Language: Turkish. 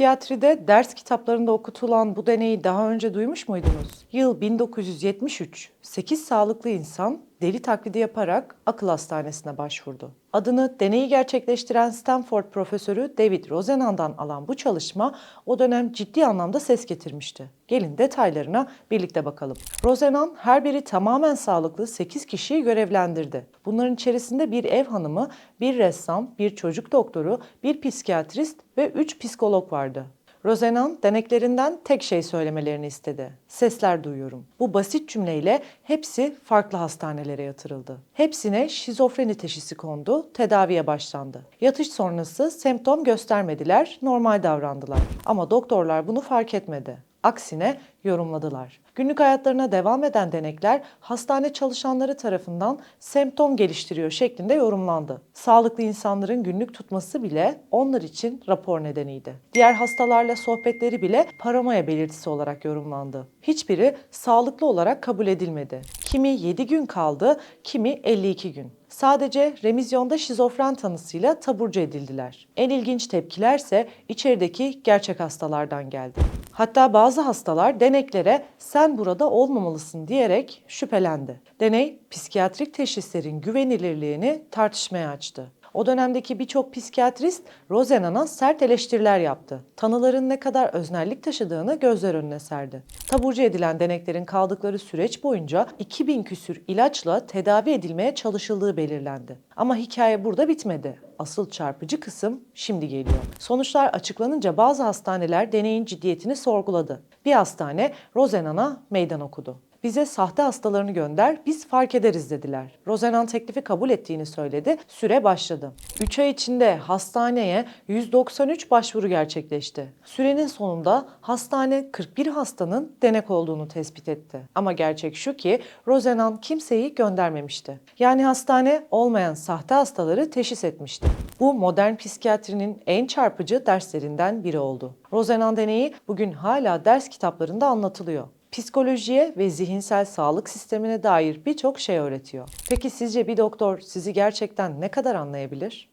Psikiyatride ders kitaplarında okutulan bu deneyi daha önce duymuş muydunuz? Yıl 1973. 8 sağlıklı insan deli taklidi yaparak akıl hastanesine başvurdu. Adını deneyi gerçekleştiren Stanford profesörü David Rosenhan'dan alan bu çalışma o dönem ciddi anlamda ses getirmişti. Gelin detaylarına birlikte bakalım. Rosenhan her biri tamamen sağlıklı 8 kişiyi görevlendirdi. Bunların içerisinde bir ev hanımı, bir ressam, bir çocuk doktoru, bir psikiyatrist ve 3 psikolog vardı. Rosenan deneklerinden tek şey söylemelerini istedi. Sesler duyuyorum. Bu basit cümleyle hepsi farklı hastanelere yatırıldı. Hepsine şizofreni teşhisi kondu, tedaviye başlandı. Yatış sonrası semptom göstermediler, normal davrandılar. Ama doktorlar bunu fark etmedi. Aksine yorumladılar. Günlük hayatlarına devam eden denekler hastane çalışanları tarafından semptom geliştiriyor şeklinde yorumlandı. Sağlıklı insanların günlük tutması bile onlar için rapor nedeniydi. Diğer hastalarla sohbetleri bile paranoya belirtisi olarak yorumlandı. Hiçbiri sağlıklı olarak kabul edilmedi. Kimi 7 gün kaldı, kimi 52 gün. Sadece remizyonda şizofren tanısıyla taburcu edildiler. En ilginç tepkilerse içerideki gerçek hastalardan geldi. Hatta bazı hastalar deneklere sen burada olmamalısın diyerek şüphelendi. Deney psikiyatrik teşhislerin güvenilirliğini tartışmaya açtı. O dönemdeki birçok psikiyatrist Rosenhan'a sert eleştiriler yaptı. Tanıların ne kadar öznellik taşıdığını gözler önüne serdi. Taburcu edilen deneklerin kaldıkları süreç boyunca 2000 küsür ilaçla tedavi edilmeye çalışıldığı belirlendi. Ama hikaye burada bitmedi. Asıl çarpıcı kısım şimdi geliyor. Sonuçlar açıklanınca bazı hastaneler deneyin ciddiyetini sorguladı. Bir hastane Rosenhan'a meydan okudu. Bize sahte hastalarını gönder, biz fark ederiz dediler. Rozenan teklifi kabul ettiğini söyledi, süre başladı. 3 ay içinde hastaneye 193 başvuru gerçekleşti. Sürenin sonunda hastane 41 hastanın denek olduğunu tespit etti. Ama gerçek şu ki Rozenan kimseyi göndermemişti. Yani hastane olmayan sahte hastaları teşhis etmişti. Bu modern psikiyatrinin en çarpıcı derslerinden biri oldu. Rozenan deneyi bugün hala ders kitaplarında anlatılıyor psikolojiye ve zihinsel sağlık sistemine dair birçok şey öğretiyor. Peki sizce bir doktor sizi gerçekten ne kadar anlayabilir?